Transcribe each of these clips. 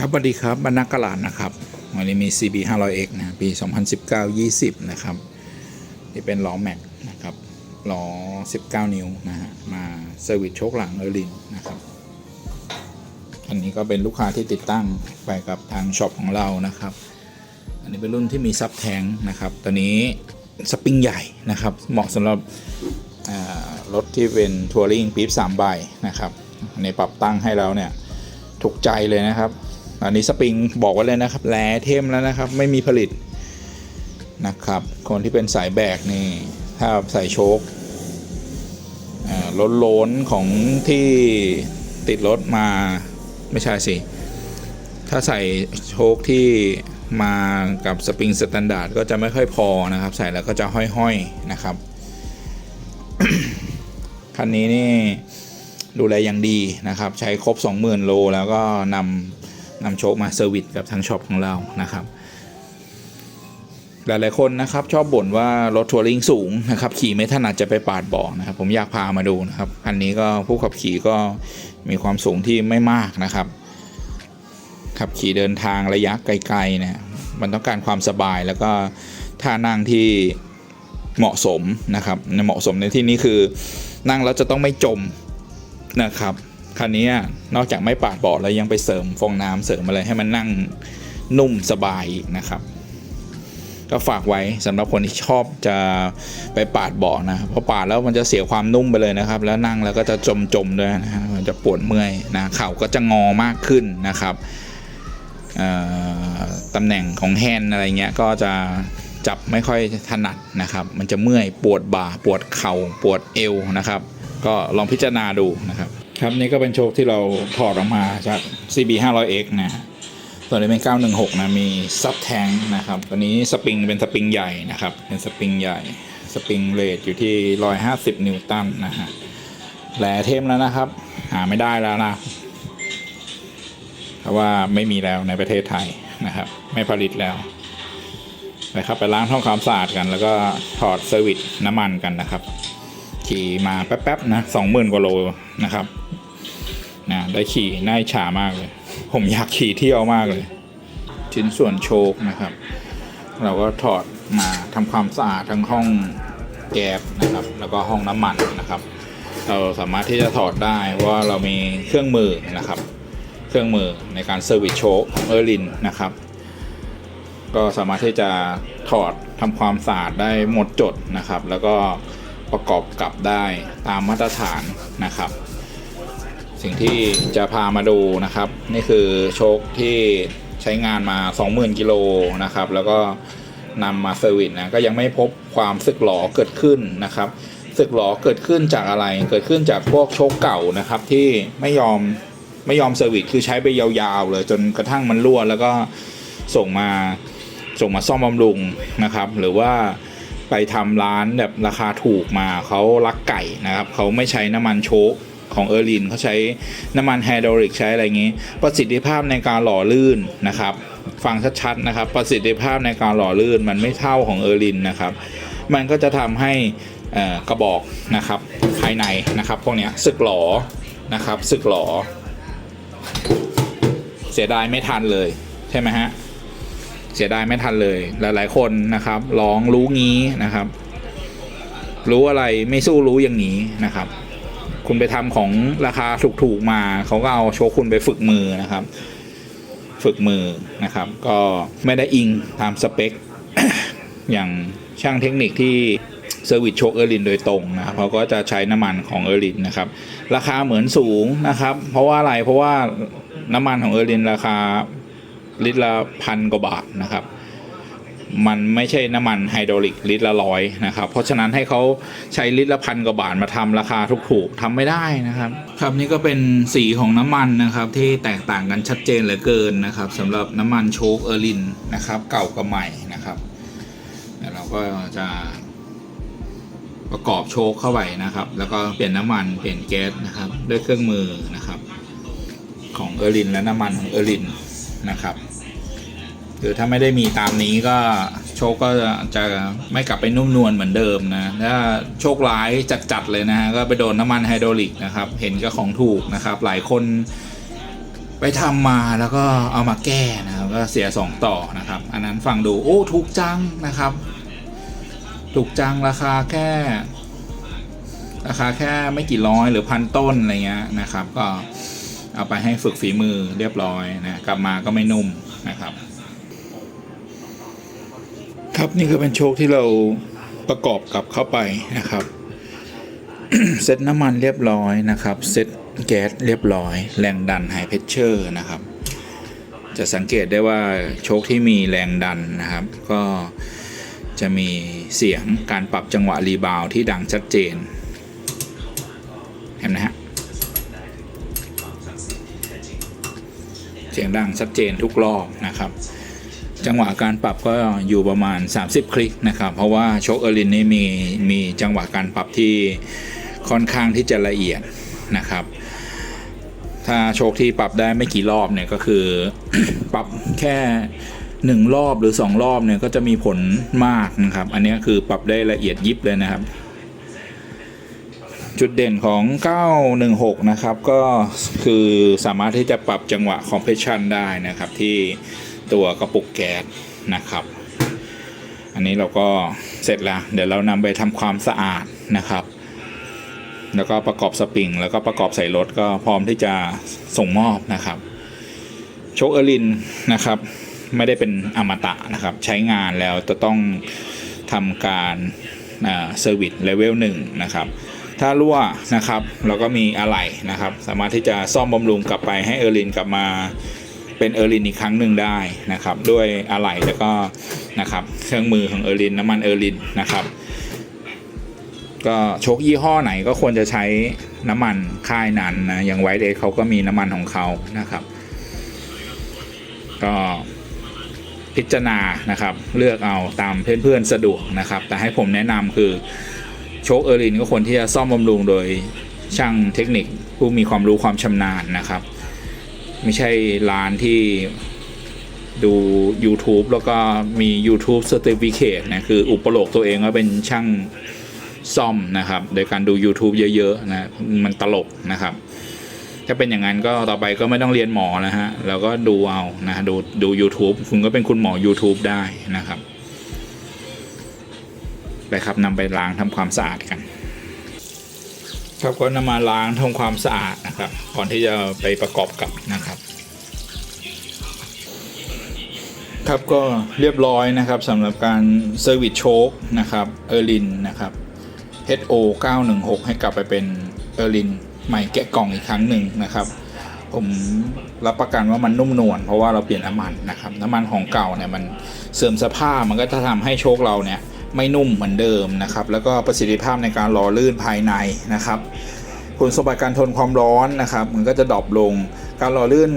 ครับสวัสดีครับบรรณากลาดนะครับ วันนี้มี CB 500X นะ ปี 2019-20 นะครับที่เป็นล้อแม็กนะครับล้อ 19 นิ้วนะฮะ มาเซอร์วิสโชคหลังเออร์ลินนะครับ อันนี้ก็เป็นลูกค้าที่ติดตั้งไปกับทางช็อปของเรานะครับ อันนี้เป็นรุ่นที่มีซับแทงนะครับ ตัวนี้สปริงใหญ่นะครับ เหมาะสำหรับรถที่เป็นทัวริงปี๊บ3ใบนะครับอันปรับตั้งให้แล้วเนี่ยถูกใจเลยนะครับ อันนี้สปริงบอกไว้เลยนะครับแลเทมแล้วนะครับ ไม่มีผลิตนะครับ คนที่เป็นสายแบกนี่ถ้าใส่โชคล้นล้นของที่ติดรถมาไม่ใช่สิ ถ้าใส่โชคที่มากับสปริงสแตนดาร์ดก็จะไม่ค่อยพอนะครับ ใส่แล้วก็จะห้อยๆนะครับ คันนี้นี่ดูแลอย่างดีนะครับ ใช้ครบ 20,000 โล แล้วก็นำ นำโชคมาเซอร์วิสกับทางช็อปของเรานะครับหลาย ๆ คนนะครับชอบบ่นว่ารถทัวริงสูงนะครับขี่ไม่ถนัดจะไปปาดบาะนะครับผมอยากพามาดูนะครับอันนี้ก็ผู้ขับขี่ก็มีความสูงที่ไม่มากนะครับขับขี่เดินทางระยะไกลๆเนี่ยมันต้องการความสบายแล้วก็ท่านั่งที่เหมาะสมนะครับในเหมาะสมในที่นี้คือนั่งแล้วจะต้องไม่จมนะครับ คันนี้นอกจากไม่ปาดเบาะแล้วยังไปเสริมฟองน้ำเสริมอะไรให้มันนั่งนุ่มสบายอีกนะครับ ก็ฝากไว้สำหรับคนที่ชอบจะไปปาดเบาะนะเพราะปาดแล้วมันจะเสียความนุ่มไปเลยนะครับ แล้วนั่งแล้วก็จะจมจมด้วยนะฮะมันจะปวดเมื่อยนะเข่าก็จะงอมากขึ้นนะครับตำแหน่งของแฮนอะไรเงี้ยก็จะจับไม่ค่อยถนัดนะครับ มันจะเมื่อยปวดบ่าปวดเข่าปวดเอวนะครับ ก็ลองพิจารณาดูนะครับ ครับนี่ก็เป็นโชคที่เราถอดออกมาจาก CB 500X นะฮะตัวนี้เป็น 916 นะ มีซับแทงนะครับ ตัวนี้สปริงเป็นสปริงใหญ่นะครับ เป็นสปริงใหญ่ สปริงเรทอยู่ที่ 150 นิวตันนะฮะแหลเทมแล้วนะครับ หาไม่ได้แล้วนะ เพราะว่าไม่มีแล้วในประเทศไทยนะครับ ไม่ผลิตแล้วไปครับไปล้างทำความสะอาดกัน แล้วก็ถอดเซอร์วิสน้ำมันกันนะครับ ขี่มาแป๊บๆนะสองหมื่นกว่าโลนะครับ นะได้ขี่น่าฉามากเลย ผมอยากขี่เที่ยวมากเลย ชิ้นส่วนโชคนะครับ เราก็ถอดมาทำความสะอาดทั้งห้องแก๊สนะครับ แล้วก็ห้องน้ำมันนะครับ เราสามารถที่จะถอดได้ว่าเรามีเครื่องมือนะครับ เครื่องมือในการเซอร์วิสโชคเออร์ลินนะครับ ก็สามารถที่จะถอดทำความสะอาดได้หมดจดนะครับ แล้วก็ประกอบกับได้ตามมาตรฐานนะครับ สิ่งที่จะพามาดูนะครับ นี่คือโชคที่ใช้งานมา 20,000 กิโลนะครับ แล้วก็นำมาเซอร์วิสนะก็ยังไม่พบความสึกหลอเกิดขึ้นนะครับสึกหลอเกิดขึ้นจากอะไร เกิดขึ้นจากพวกโชคเก่านะครับ ที่ไม่ยอมไม่ยอมเซอร์วิสคือใช้ไปยาวๆเลยจนกระทั่งมันรั่วแล้วก็ส่งมาส่งมาซ่อมบำรุงนะครับ หรือว่าไปทำร้านแบบราคาถูกมาเขาลักไก่นะครับเขาไม่ใช้น้ำมันโชค ของเออร์ลินเขาใช้น้ำมันไฮดรอลิกใช้อะไรอย่างนี้ ประสิทธิภาพในการหล่อลื่นนะครับ ฟังชัดๆนะครับ ประสิทธิภาพในการหล่อลื่นมันไม่เท่าของเออร์ลินนะครับ มันก็จะทำให้กระบอกนะครับภายในนะครับพวกนี้สึกหลอนะครับสึกหลอ เสียดายไม่ทันเลยใช่ไหมฮะเสียดายไม่ทันเลย หลายๆคนนะครับร้องรู้งี้นะครับ รู้อะไรไม่สู้รู้อย่างนี้นะครับ คุณไปทำของราคาถูกๆมาเขาก็เอาโชว์คุณไปฝึกมือนะครับ ฝึกมือนะครับ ก็ไม่ได้อิงตามสเปค อย่างช่างเทคนิคที่เซอร์วิสโชคเออร์ลินโดยตรงนะครับเขาก็จะใช้น้ำมันของเออร์ลินนะครับ ราคาเหมือนสูงนะครับ เพราะว่าอะไรเพราะว่าน้ำมันของเออร์ลินราคาลิตรละพันกว่าบาทนะครับ มันไม่ใช่น้ำมันไฮดรอลิกลิตรละร้อยนะครับ เพราะฉะนั้นให้เขาใช้ลิตรละพันกว่าบาทมาทำราคาถูกๆทำไม่ได้นะครับ ครับนี่ก็เป็นสีของน้ำมันนะครับที่แตกต่างกันชัดเจนเหลือเกินนะครับสำหรับน้ำมันโชคเออร์ลินนะครับ เก่ากับใหม่นะครับแล้วเราก็จะประกอบโชคเข้าไปนะครับ แล้วก็เปลี่ยนน้ำมันเปลี่ยนแก๊สนะครับ ด้วยเครื่องมือนะครับ ของเออร์ลินและน้ำมันของเออร์ลินนะครับ คือถ้าไม่ได้มีตามนี้ก็โชคก็จะไม่กลับไปนุ่มนวลเหมือนเดิมนะ ถ้าโชคร้ายจัดๆเลยนะฮะก็ไปโดนน้ำมันไฮดรอลิกนะครับ เห็นก็ของถูกนะครับ หลายคนไปทำมาแล้วก็เอามาแก้นะครับก็เสียสองต่อนะครับ อันนั้นฟังดูโอ้ถูกจังนะครับ ถูกจังราคาแค่ ราคาแค่ไม่กี่ร้อยหรือพันต้นอะไรเงี้ยนะครับ ก็เอาไปให้ฝึกฝีมือเรียบร้อยนะกลับมาก็ไม่นุ่มนะครับ ครับนี่คือเป็นโชคที่เราประกอบกับเข้าไปนะครับเซตน้ำมันเรียบร้อยนะครับเซตแก๊สเรียบร้อย แรงดันไฮเพชเชอร์นะครับ จะสังเกตได้ว่าโชคที่มีแรงดันนะครับ ก็จะมีเสียงการปรับจังหวะรีบาวที่ดังชัดเจน เห็นไหมฮะเสียงดังชัดเจนทุกรอบนะครับ จังหวะการปรับก็อยู่ประมาณ 30 คลิกนะครับ เพราะว่าโชคเออร์ลินนี่มีมีจังหวะการปรับที่ค่อนข้างที่จะละเอียดนะครับ ถ้าโชคที่ปรับได้ไม่กี่รอบเนี่ยก็คือปรับแค่หนึ่งรอบหรือสองรอบเนี่ยก็จะมีผลมากนะครับ อันนี้คือปรับได้ละเอียดยิบเลยนะครับ จุดเด่นของ 916 นะครับ ก็คือสามารถที่จะปรับจังหวะ compression ได้นะครับที่ ตัวกระปุกแก๊สนะครับ อันนี้เราก็เสร็จแล้ว เดี๋ยวเรานำไปทำความสะอาดนะครับ แล้วก็ประกอบสปริง แล้วก็ประกอบใส่รถก็พร้อมที่จะส่งมอบนะครับ โชคเอร์ลินนะครับ ไม่ได้เป็นอมตะนะครับ ใช้งานแล้วจะต้องทำการเซอร์วิสเลเวลหนึ่งนะครับถ้ารั่วนะครับ เราก็มีอะไหล่นะครับ สามารถที่จะซ่อมบำรุงกลับไปให้เออรินกลับมา เป็นเออร์ลินอีกครั้งหนึ่งได้นะครับด้วยอะไหล่แล้วก็นะครับเครื่องมือของเออร์ลินน้ำมันเออร์ลินนะครับก็โชคยี่ห้อไหนก็ควรจะใช้น้ำมันค่ายนั้นนะอย่างไวท์เอเขาก็มีน้ำมันของเขานะครับ ก็พิจารณานะครับ เลือกเอาตามเพื่อนๆสะดวกนะครับ แต่ให้ผมแนะนำคือโชคเออร์ลินก็ควรที่จะซ่อมบำรุงโดยช่างเทคนิคผู้มีความรู้ความชำนาญนะครับ ไม่ใช่ร้านที่ดู YouTube แล้วก็มี YouTube Certificate นะคืออุปโลกตัวเองว่าเป็นช่างซ่อมนะครับ โดยการดู YouTube เยอะๆนะมันตลกนะครับ ถ้าเป็นอย่างนั้นก็ต่อไปก็ไม่ต้องเรียนหมอนะฮะแล้วก็ดูเอานะดูดู YouTube คุณก็เป็นคุณหมอ YouTube ได้นะครับไปครับนำไปล้างทำความสะอาดกัน ครับก็นำมาล้างทำความสะอาดนะครับ ก่อนที่จะไปประกอบกับนะครับ ครับก็เรียบร้อยนะครับสำหรับการเซอร์วิสโชคนะครับเออร์ลินนะครับ HO 916 ให้กลับไปเป็นเออร์ลินใหม่แกะกล่องอีกครั้งหนึ่งนะครับ ผมรับประกันว่ามันนุ่มนวลเพราะว่าเราเปลี่ยนน้ำมันนะครับ น้ำมันของเก่าเนี่ยมันเสื่อมสภาพมันก็จะทำให้โชคเราเนี่ย ไม่นุ่มเหมือนเดิมนะครับ แล้วก็ประสิทธิภาพในการหล่อลื่นภายในนะครับ คุณสมบัติการทนความร้อนนะครับ มันก็จะดรอปลง การหล่อลื่น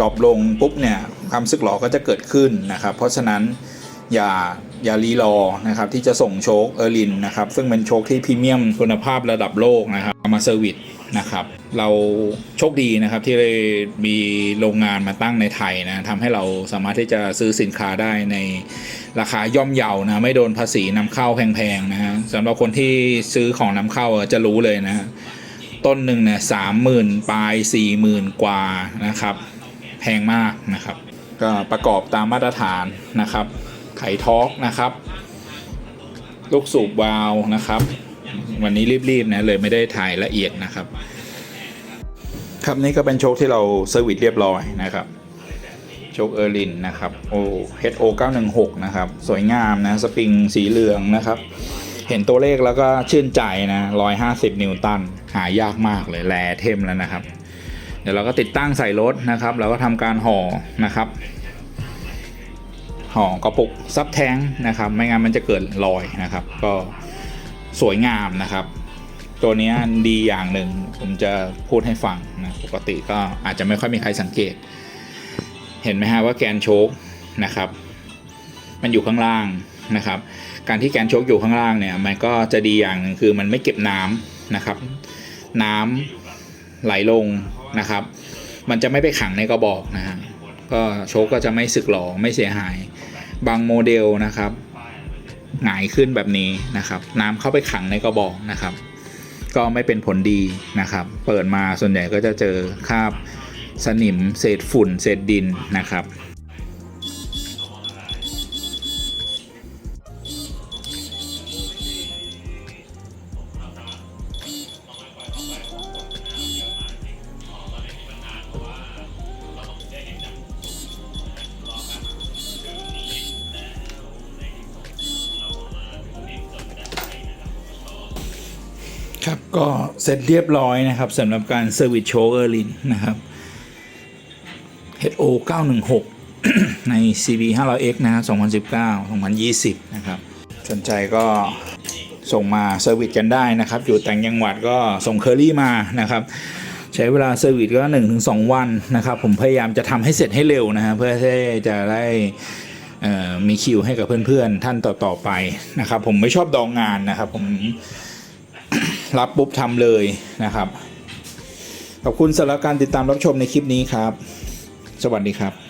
ดรอปลงปุ๊บเนี่ยความสึกหรอก็จะเกิดขึ้นนะครับ เพราะฉะนั้นอย่าอย่ารีรอนะครับที่จะส่งโชคเออร์ลินนะครับซึ่งเป็นโชคที่พรีเมียมคุณภาพระดับโลกนะครับมาเซอร์วิส นะครับเราโชคดีนะครับที่ได้มีโรงงานมาตั้งในไทยนะทำให้เราสามารถที่จะซื้อสินค้าได้ในราคาย่อมเยานะไม่โดนภาษีนำเข้าแพงๆนะฮะสำหรับคนที่ซื้อของนำเข้าจะรู้เลยนะ ต้นหนึ่งเนี่ยสามหมื่นปลายสี่หมื่นกว่านะครับแพงมากนะครับ ก็ประกอบตามมาตรฐานนะครับ ไขท็อกนะครับ ลูกสูบวาล์วนะครับ วันนี้รีบๆนะเลยไม่ได้ถ่ายละเอียดนะครับ ครับนี่ก็เป็นโชคที่เราเซอร์วิสเรียบร้อยนะครับโชคเออร์ลินนะครับโอ้ HO 916นะครับ สวยงามนะสปริงสีเหลืองนะครับ เห็นตัวเลขแล้วก็ชื่นใจนะ150นิวตันหายากมากเลยแลเทมแล้วนะครับ เดี๋ยวเราก็ติดตั้งใส่รถนะครับ เราก็ทำการห่อนะครับห่อกระปุกซับแท้งนะครับ ไม่งั้นมันจะเกิดรอยนะครับ ก็ สวยงามนะครับ ตัวนี้ดีอย่างหนึ่งผมจะพูดให้ฟังนะปกติก็อาจจะไม่ค่อยมีใครสังเกต เห็นไหมฮะว่าแกนโชคนะครับ มันอยู่ข้างล่างนะครับ การที่แกนโชคอยู่ข้างล่างเนี่ยมันก็จะดีอย่างหนึ่งคือมันไม่เก็บน้ำนะครับ น้ำไหลลงนะครับ มันจะไม่ไปขังในกระบอกนะฮะก็โชคก็จะไม่สึกหรอไม่เสียหาย บางโมเดลนะครับ หงายขึ้นแบบนี้นะครับ น้ำเข้าไปขังในกระบอกนะครับ ก็ไม่เป็นผลดีนะครับ เปิดมาส่วนใหญ่ก็จะเจอคราบสนิมเศษฝุ่น เศษดินนะครับ ครับก็เสร็จเรียบร้อยนะครับสำหรับการเซอร์วิสโชเออร์ลินนะครับ HO 916 ใน CB 500X นะครับ2019 2020 นะครับ สนใจก็ส่งมาเซอร์วิสกันได้นะครับ อยู่ต่างจังหวัดก็ส่งเคอรี่มานะครับ ใช้เวลาเซอร์วิสก็ 1-2 วันนะครับ ผมพยายามจะทำให้เสร็จให้เร็วนะฮะเพื่อที่จะได้มีคิวให้กับเพื่อนๆ ท่านต่อๆไปนะครับ ผมไม่ชอบดองงานนะครับผม รับปุ๊บทำเลยนะครับ ขอบคุณสำหรับการติดตามรับชมในคลิปนี้ครับ สวัสดีครับ